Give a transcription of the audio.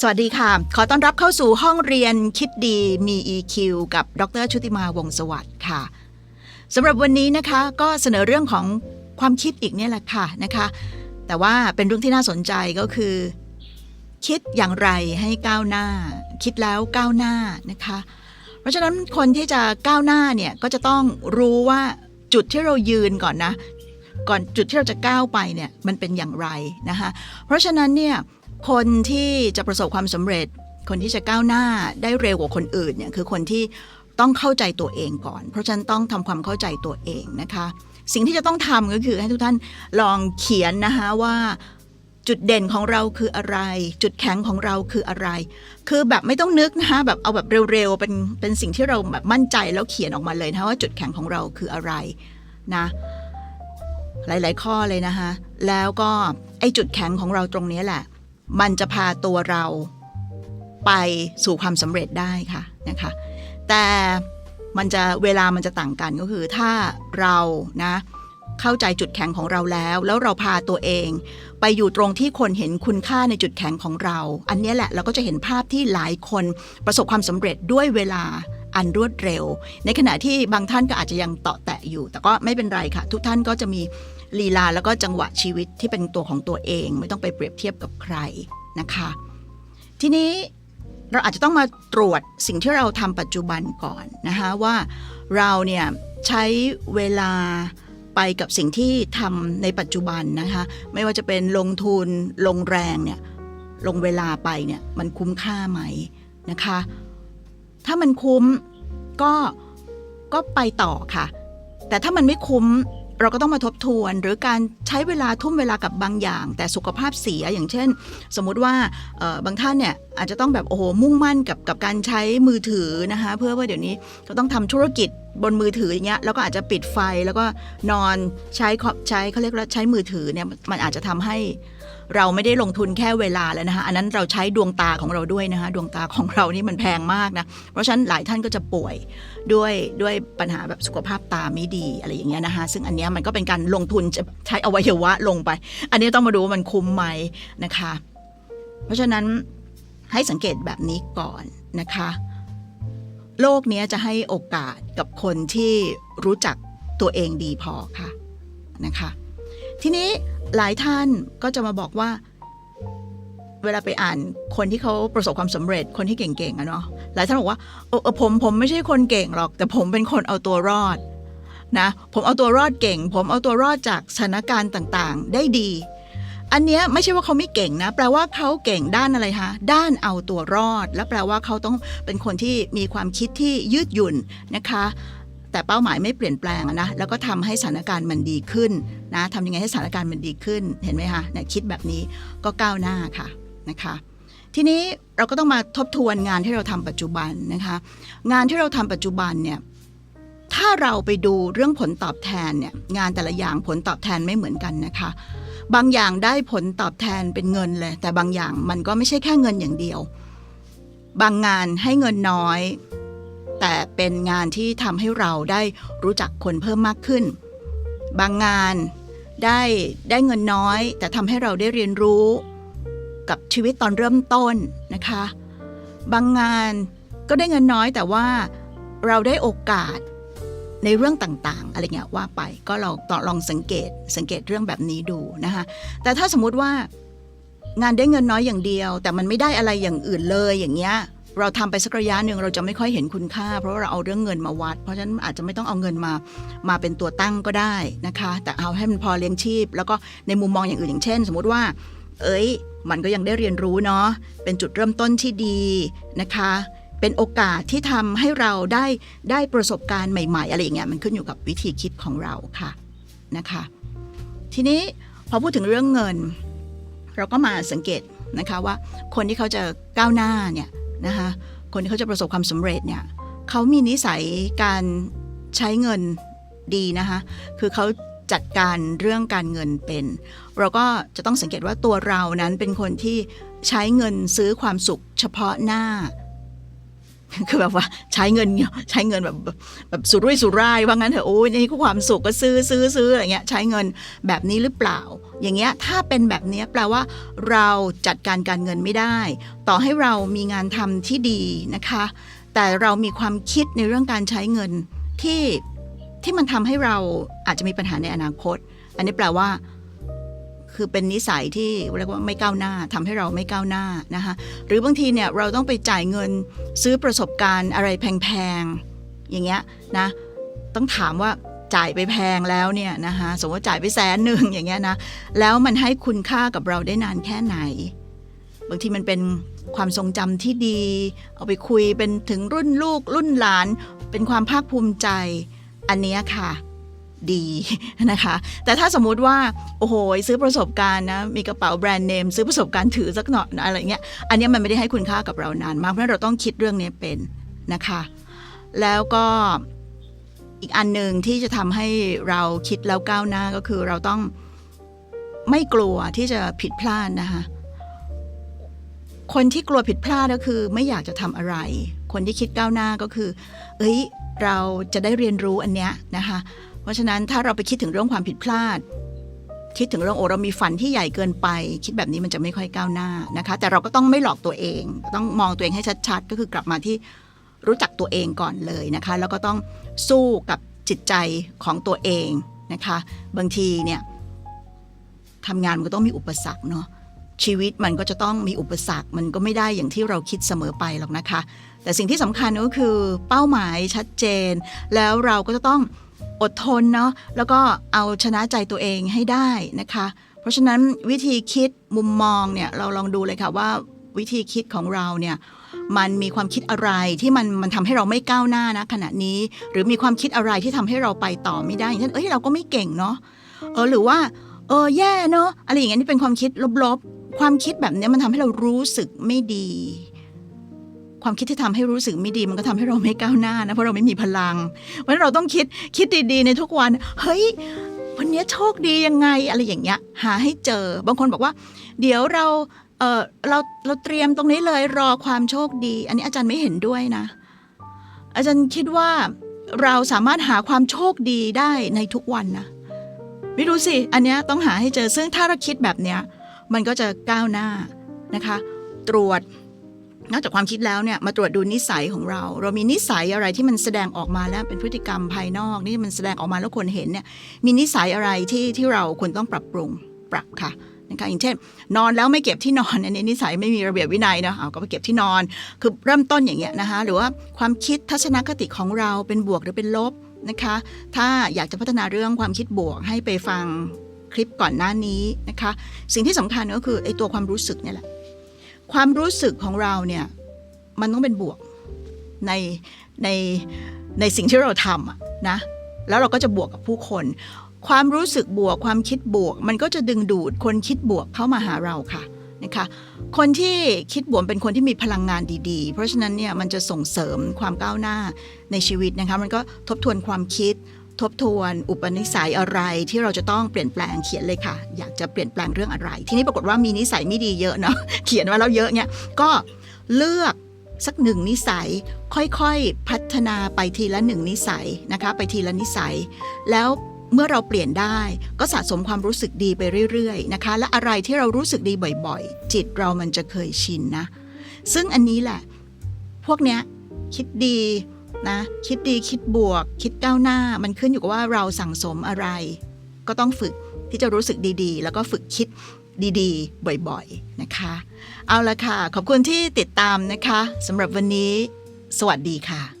สวัสดีค่ะ ขอต้อนรับเข้าสู่ห้องเรียนคิดดีมี EQ กับดรชุติมาวงสวัสดิ์ค่ะสำหรับวันนี้นะคะก็เสนอเรื่องของความคิดอีกเนี่ยแหละค่ะนะคะ แต่ว่าเป็นเรื่องที่น่าสนใจก็คือ คิดอย่างไรให้ก้าวหน้า คิดแล้วก้าวหน้านะคะ เพราะฉะนั้นคนที่จะก้าวหน้าเนี่ยก็จะต้องรู้ว่าจุดที่เรายืนก่อนนะ ก่อนจุดที่เราจะก้าวไปเนี่ยมันเป็นอย่างไรนะคะ เพราะฉะนั้นเนี่ย คนที่จะประสบความสำเร็จ คนที่จะก้าวหน้าได้เร็วกว่าคนอื่นเนี่ยคือคนที่ต้องเข้าใจตัวเองก่อน เพราะฉะนั้นต้องทำความเข้าใจตัวเองนะคะ สิ่งที่จะต้องทำก็คือให้ทุกท่านลองเขียนนะคะว่าจุดเด่นของเราคืออะไร จุดแข็งของเราคืออะไร คือแบบไม่ต้องนึกนะคะแบบเอาแบบเร็วๆเป็นเป็นสิ่งที่เราแบบมั่นใจแล้วเขียนออกมาเลยนะคะว่าจุดแข็งของเราคืออะไรนะหลาย ๆ ข้อเลยนะคะแล้วก็ไอ้จุดแข็งของเราตรงนี้แหละ มันจะพาตัวเราไปสู่ความสำเร็จได้ค่ะนะคะแต่มันจะเวลามันจะต่างกันก็คือ ถ้าเรานะเข้าใจจุดแข็งของเราแล้ว แล้วเราพาตัวเอง ไปอยู่ตรงที่คนเห็นคุณค่าในจุดแข็งของเรา อันนี้แหละเราก็จะเห็นภาพที่หลายคนประสบความสำเร็จด้วยเวลา อันรวดเร็ว ในขณะที่บางท่านก็อาจจะยังเตาะแตะอยู่ แต่ก็ไม่เป็นไรค่ะ ทุกท่านก็จะมีลีลาแล้วก็จังหวะชีวิตที่เป็นตัวของตัวเอง ไม่ต้องไปเปรียบเทียบกับใครนะคะ ทีนี้เราอาจจะต้องมาตรวจสิ่งที่เราทำปัจจุบันก่อนนะคะว่าเราเนี่ยใช้เวลาไปกับสิ่งที่ทำในปัจจุบันนะคะไม่ว่าจะเป็นลงทุนลงแรงเนี่ยลงเวลาไปเนี่ยมันคุ้มค่าไหมนะคะ ถ้ามันคุ้มก็ก็ไปต่อค่ะ แต่ถ้ามันไม่คุ้มเราก็ต้องมาทบทวน หรือการใช้เวลาทุ่มเวลากับบางอย่าง แต่สุขภาพเสียอย่างเช่น สมมุติว่าบางท่านเนี่ยอาจจะต้องแบบโอ้โหมุ่งมั่นกับกับการใช้มือถือนะคะเพื่อว่าเดี๋ยวนี้ก็ต้องทำธุรกิจบนมือถืออย่างเงี้ยแล้วก็อาจจะปิดไฟแล้วก็นอนใช้ใช้เขาเรียกว่าใช้มือถือเนี่ยมันอาจจะทำให้ เราไม่ได้ลงทุนแค่เวลาแล้วนะคะอันนั้นเราใช้ดวงตาของเราด้วยนะคะดวงตาของเรานี่มันแพงมากนะเพราะฉะนั้นหลายท่านก็จะป่วยด้วยด้วยปัญหาแบบสุขภาพตาไม่ดีอะไรอย่างเงี้ยนะคะซึ่งอันเนี้ยมันก็เป็นการลงทุนจะใช้อวัยวะลงไป อันนี้ต้องมาดูว่ามันคุ้มไหมนะคะ เพราะฉะนั้นให้สังเกตแบบนี้ก่อนนะคะ โลกนี้จะให้โอกาสกับคนที่รู้จักตัวเองดีพอค่ะนะคะ ทีนี้หลายท่านก็จะมาบอกว่า เวลาไปอ่านคนที่เขาประสบความสำเร็จคนที่เก่งๆอะเนาะหลายท่านบอกว่าเออเออผมผมไม่ใช่คนเก่งหรอก แต่ผมเป็นคนเอาตัวรอดนะผมเอาตัวรอดเก่ง ผมเอาตัวรอดจากสถานการณ์ต่างๆ ได้ดี อันเนี้ยไม่ใช่ว่าเขาไม่เก่งนะ แปลว่าเขาเก่งด้านอะไรคะด้านเอาตัวรอด และแปลว่าเขาต้องเป็นคนที่มีความคิดที่ยืดหยุ่นนะคะ แต่เป้าหมายไม่เปลี่ยนแปลงอะนะแล้วก็ทำให้สถานการณ์มันดีขึ้นนะทำยังไงให้สถานการณ์มันดีขึ้นเห็นไหมคะเนี่ยคิดแบบนี้ก็ก้าวหน้าค่ะนะคะทีนี้เราก็ต้องมาทบทวนงานที่เราทำปัจจุบันนะคะงานที่เราทำปัจจุบันเนี่ยถ้าเราไปดูเรื่องผลตอบแทนเนี่ยงานแต่ละอย่างผลตอบแทนไม่เหมือนกันนะคะ บางอย่างได้ผลตอบแทนเป็นเงินเลย แต่บางอย่างมันก็ไม่ใช่แค่เงินอย่างเดียว บางงานให้เงินน้อย แต่เป็นงานที่ทำให้เราได้รู้จักคนเพิ่มมากขึ้น บางงานได้ได้เงินน้อย แต่ทำให้เราได้เรียนรู้ กับชีวิตตอนเริ่มต้นนะคะ บางงานก็ได้เงินน้อยแต่ว่าเราได้โอกาสในเรื่องต่างๆ อะไรเงี้ยว่าไปก็ลองลองสังเกตสังเกตเรื่องแบบนี้ดูนะคะแต่ถ้าสมมุติว่างานได้เงินน้อยอย่างเดียว แต่มันไม่ได้อะไรอย่างอื่นเลยอย่างเงี้ย เราทำไปสักระยะหนึ่งเราจะไม่ค่อยเห็นคุณค่า เพราะาเราเอาเรื่องเงินมาวัด เพราะฉะนั้นอาจจะไม่ต้องเอาเงินมามาเป็นตัวตั้งก็ได้นะคะ แต่เอาให้มันพอเลี้ยงชีพ แล้วก็ในมุมมองอย่างอื่นอย่างเช่น สมมุติว่า เอ้ย มันก็ยังได้เรียนรู้เนาะเป็นจุดเริ่มต้นที่ดีนะคะเป็นโอกาสที่ทำให้เราได้ได้ประสบการณ์ใหม่ ๆ อะไรอย่างเงี้ยมันขึ้นอยู่กับวิธีคิดของเราค่ะนะคะ ทีนี้พอพูดถึงเรื่องเงิน เราก็มาสังเกตนะคะว่าคนที่เขาจะก้าวหน้าเนี่ย นะคะคนที่เขาจะประสบความสำเร็จเนี่ยเขามีนิสัยการใช้เงินดีนะคะคือเขาจัดการเรื่องการเงินเป็น เราก็จะต้องสังเกตว่าตัวเรานั้นเป็นคนที่ใช้เงินซื้อความสุขเฉพาะหน้า คือแบบว่าใช้เงินใช้เงินแบบแบบสุรุ่ยสุร่ายว่างั้นเถอะโอ้ยนี่ก็ความสุขก็ซื้อซื้อซื้ออะไรเงี้ยใช้เงินแบบนี้หรือเปล่า อย่างเงี้ยถ้าเป็นแบบนี้แปลว่า เราจัดการการเงินไม่ได้ ต่อให้เรามีงานทำที่ดีนะคะ แต่เรามีความคิดในเรื่องการใช้เงินที่ที่มันทำให้เราอาจจะมีปัญหาในอนาคต อันนี้แปลว่า คือเป็นนิสัยที่เรียกว่าไม่ก้าวหน้าทำให้เราไม่ก้าวหน้านะคะหรือบางทีเนี่ยเราต้องไปจ่ายเงินซื้อประสบการณ์อะไรแพงๆอย่างเงี้ยนะต้องถามว่าจ่ายไปแพงแล้วเนี่ยนะคะสมมติว่าจ่ายไปแสนหนึ่งอย่างเงี้ยนะแล้วมันให้คุณค่ากับเราได้นานแค่ไหน บางทีมันเป็นความทรงจำที่ดี เอาไปคุยเป็นถึงรุ่นลูกรุ่นหลาน เป็นความภาคภูมิใจอันเนี้ยค่ะ ดีนะคะ แต่ถ้าสมมุติว่า โอ้โห ซื้อประสบการณ์นะ มีกระเป๋าแบรนด์เนมซื้อประสบการณ์ถือสักหน่อยอะไรเงี้ย อันนี้มันไม่ได้ให้คุณค่ากับเรานานมาก เพราะเราต้องคิดเรื่องนี้เป็นนะคะ แล้วก็อีกอันหนึ่งที่จะทำให้เราคิดแล้วก้าวหน้าก็คือเราต้องไม่กลัวที่จะผิดพลาดนะคะคนที่กลัวผิดพลาดก็คือไม่อยากจะทำอะไร คนที่คิดก้าวหน้าก็คือ เอ้ย เราจะได้เรียนรู้อันเนี้ยนะคะ เพราะฉะนั้นถ้าเราไปคิดถึงเรื่องความผิดพลาด คิดถึงเรื่องโอ้เรามีฝันที่ใหญ่เกินไป คิดแบบนี้มันจะไม่ค่อยก้าวหน้านะคะ แต่เราก็ต้องไม่หลอกตัวเอง ต้องมองตัวเองให้ชัดๆ ก็คือกลับมาที่รู้จักตัวเองก่อนเลยนะคะ แล้วก็ต้องสู้กับจิตใจของตัวเองนะคะ บางทีเนี่ยทำงานมันก็ต้องมีอุปสรรคเนาะชีวิตมันก็จะต้องมีอุปสรรค มันก็ไม่ได้อย่างที่เราคิดเสมอไปหรอกนะคะ แต่สิ่งที่สำคัญก็คือเป้าหมายชัดเจน แล้วเราก็จะต้อง อดทนเนาะแล้วก็เอาชนะใจตัวเองให้ได้นะคะ เพราะฉะนั้นวิธีคิดมุมมองเนี่ยเราลองดูเลยค่ะว่าวิธีคิดของเราเนี่ยมันมีความคิดอะไรที่มันมันทำให้เราไม่ก้าวหน้านะขณะนี้ หรือมีความคิดอะไรที่ทำให้เราไปต่อไม่ได้อย่างเช่นเอ้ยเราก็ไม่เก่งเนาะเออหรือว่าเออแย่เนาะอะไรอย่างเงี้ยนี่เป็นความคิดลบๆ ความคิดแบบเนี้ยมันทำให้เรารู้สึกไม่ดี ความคิดที่ทำให้รู้สึกไม่ดี มันก็ทำให้เราไม่ก้าวหน้านะเพราะเราไม่มีพลังเพราะฉะนั้นเราต้องคิดคิดดีๆในทุกวัน เฮ้ยวันนี้โชคดียังไงอะไรอย่างเงี้ย หาให้เจอ บางคนบอกว่า เดี๋ยวเราเออเราเราเตรียมตรงนี้เลยรอความโชคดี อันนี้อาจารย์ไม่เห็นด้วยนะ อาจารย์คิดว่าเราสามารถหาความโชคดีได้ในทุกวันนะไม่รู้สิ อันนี้ต้องหาให้เจอซึ่งถ้าเราคิดแบบเนี้ยมันก็จะก้าวหน้านะคะ ตรวจ นอกจากความคิดแล้วเนี่ยมาตรวจดูนิสัยของเรา เรามีนิสัยอะไรที่มันแสดงออกมาแล้วเป็นพฤติกรรมภายนอกนี่มันแสดงออกมาแล้วคนเห็นเนี่ยมีนิสัยอะไรที่ที่เราควรต้องปรับปรุงปรับค่ะนะคะอย่างเช่น นอนแล้วไม่เก็บที่นอนอันนี้นิสัยไม่มีระเบียบวินัยนะเอาก็ไปเก็บที่นอน คือเริ่มต้นอย่างเงี้ยนะคะหรือว่าความคิดทัศนคติของเราเป็นบวกหรือเป็นลบนะคะถ้าอยากจะพัฒนาเรื่องความคิดบวกให้ไปฟังคลิปก่อนหน้านี้นะคะสิ่งที่สำคัญก็คือไอ้ตัวความรู้สึกเนี่ยแหละ ความรู้สึกของเราเนี่ยมันต้องเป็นบวกในในในสิ่งที่เราทำนะแล้วเราก็จะบวกกับผู้คน ความรู้สึกบวกความคิดบวก มันก็จะดึงดูดคนคิดบวกเข้ามาหาเราค่ะนะคะคนที่คิดบวกเป็นคนที่มีพลังงานดีๆ เพราะฉะนั้นเนี่ยมันจะส่งเสริมความก้าวหน้าในชีวิตนะคะมันก็ทบทวนความคิด ทบทวนอุปนิสัยอะไรที่เราจะต้องเปลี่ยนแปลงเขียนเลยค่ะ อยากจะเปลี่ยนแปลงเรื่องอะไร ทีนี้ปรากฏว่ามีนิสัยไม่ดีเยอะเนาะเขียนมาแล้วเยอะเนี่ยก็เลือกสักหนึ่งนิสัยค่อยๆพัฒนาไปทีละหนึ่งนิสัยนะคะไปทีละนิสัย แล้วเมื่อเราเปลี่ยนได้ก็สะสมความรู้สึกดีไปเรื่อยๆนะคะ และอะไรที่เรารู้สึกดีบ่อยๆ จิตเรามันจะเคยชินนะ ซึ่งอันนี้แหละ พวกเนี้ยคิดดี นะคิดดีคิดบวก คิดก้าวหน้า มันขึ้นอยู่กับว่าเราสั่งสมอะไร ก็ต้องฝึกที่จะรู้สึกดีๆ แล้วก็ฝึกคิดดีๆ บ่อยๆนะคะ เอาละค่ะ ขอบคุณที่ติดตามนะคะสำหรับวันนี้ สวัสดีค่ะ